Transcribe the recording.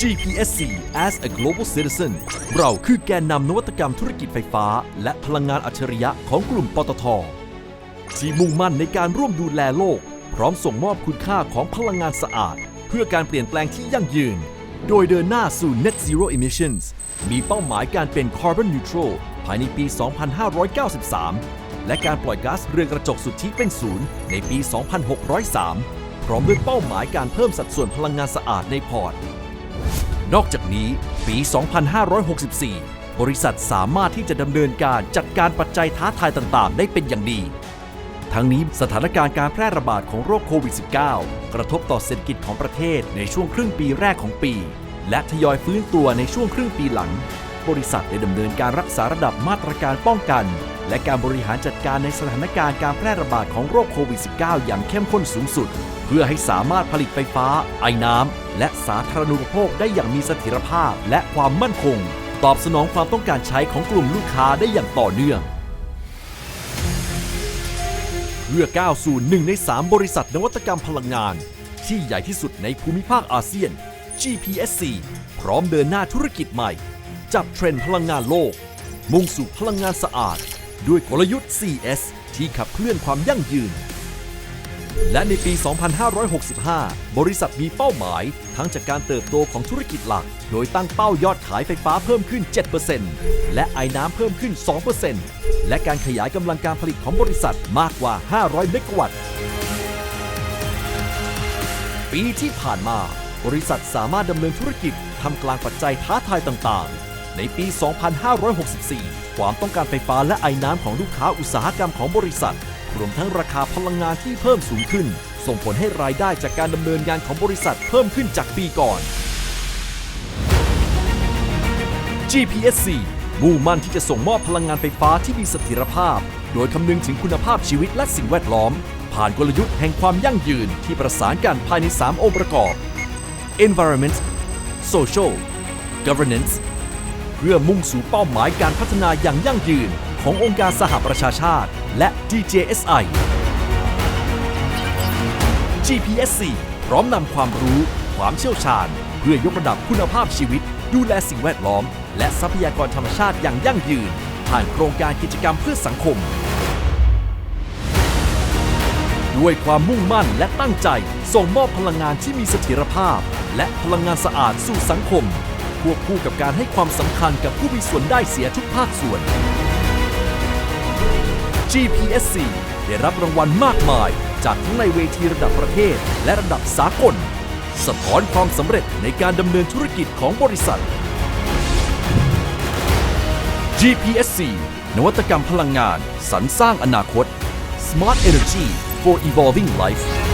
GPSC as a global citizen เราคือแกนนำนวัตกรรมธุรกิจไฟฟ้า และพลังงานอัจฉริยะของกลุ่มปตท ที่มุ่งมั่นในการร่วมดูแลโลก พร้อมส่งมอบคุณค่าของพลังงานสะอาด เพื่อการเปลี่ยนแปลงที่ยั่งยืน โดยเดินหน้าสู่ Net Zero Emissions มีเป้าหมายการเป็น Carbon Neutral ภายในปี 2593 และการปล่อยก๊าซเรือนกระจกสุทธิเป็นศูนย์ในปี 2603 พร้อมด้วยเป้าหมายการเพิ่มสัดส่วนพลังงานสะอาดในพอร์ต นอกจากนี้ปี 2564 บริษัทสามารถที่จะดำเนินการจัดการปัจจัยท้าทายต่างๆ ได้เป็นอย่างดี ทั้งนี้สถานการณ์การแพร่ระบาดของโรคโควิด -19 กระทบต่อเศรษฐกิจของประเทศในช่วงครึ่งปีแรกของปี และทยอยฟื้นตัวในช่วงครึ่งปีหลัง บริษัทได้ดำเนินการรักษาระดับมาตรการป้องกัน และการบริหารจัดการในสถานการณ์การแพร่ระบาดของโรคโควิด -19 อย่างเข้มข้นสูงสุด เพื่อให้สามารถผลิตไฟฟ้า ไอ้น้ำ และสาธารณูปโภคได้อย่างมีเสถียรภาพและความมั่นคง ตอบสนองความต้องการใช้ของกลุ่มลูกค้าได้อย่างต่อเนื่องเพื่อก้าวสู่หนึ่งใน 3 บริษัทนวัตกรรมพลังงาน ที่ใหญ่ที่สุดในภูมิภาคอาเซียน GPSC พร้อมเดินหน้าธุรกิจใหม่ จับเทรนด์พลังงานโลก มุ่งสู่พลังงานสะอาด ด้วยกลยุทธ์ CS ที่ขับเคลื่อนความยั่งยืน และในปี 2565 บริษัทมีเป้าหมาย ทั้งจากการเติบโตของธุรกิจหลัก โดยตั้งเป้ายอดขายไฟฟ้าเพิ่มขึ้น 7%และไอ้น้ำเพิ่มขึ้น 2%และการขยายกำลังการผลิตของบริษัทมากกว่า 500 เมกะวัตต์ปีที่ผ่านมา บริษัทสามารถดำเนินธุรกิจทำกลางปัจจัยท้าทายต่างๆ ในปี 2564 ความต้องการไฟฟ้าและไอ้น้ำของลูกค้าอุตสาหกรรมของบริษัท รวมทั้งราคาพลังงานที่เพิ่มสูงขึ้น ส่งผลให้รายได้จากการดำเนินงานของบริษัทเพิ่มขึ้นจากปีก่อน GPSC มุ่งมั่นที่จะส่งมอบพลังงานไฟฟ้าที่มีเสถียรภาพ โดยคำนึงถึงคุณภาพชีวิตและสิ่งแวดล้อม ผ่านกลยุทธ์แห่งความยั่งยืนที่ประสานกันภายใน 3 องค์ประกอบ Environment Social Governance เพื่อมุ่งสู่เป้าหมายการพัฒนาอย่างยั่งยืน ขององค์การสหประชาชาติ และ DJSI GPSC พร้อมนำความรู้ ความเชี่ยวชาญ เพื่อยกระดับคุณภาพชีวิต ดูแลสิ่งแวดล้อม และทรัพยากรธรรมชาติอย่างยั่งยืน ผ่านโครงการกิจกรรมเพื่อสังคม ด้วยความมุ่งมั่นและตั้งใจ ส่งมอบพลังงานที่มีเสถียรภาพ และพลังงานสะอาดสู่สังคม ควบคู่กับการให้ความสำคัญกับผู้มีส่วนได้เสียทุกภาคส่วน GPSC ได้รับรางวัลมากมาย จากทั้งในเวทีระดับประเทศ และระดับสากล สะท้อนความสำเร็จในการดำเนินธุรกิจของบริษัท GPSC นวัตกรรมพลังงานสรรสร้างอนาคต Smart Energy for Evolving Life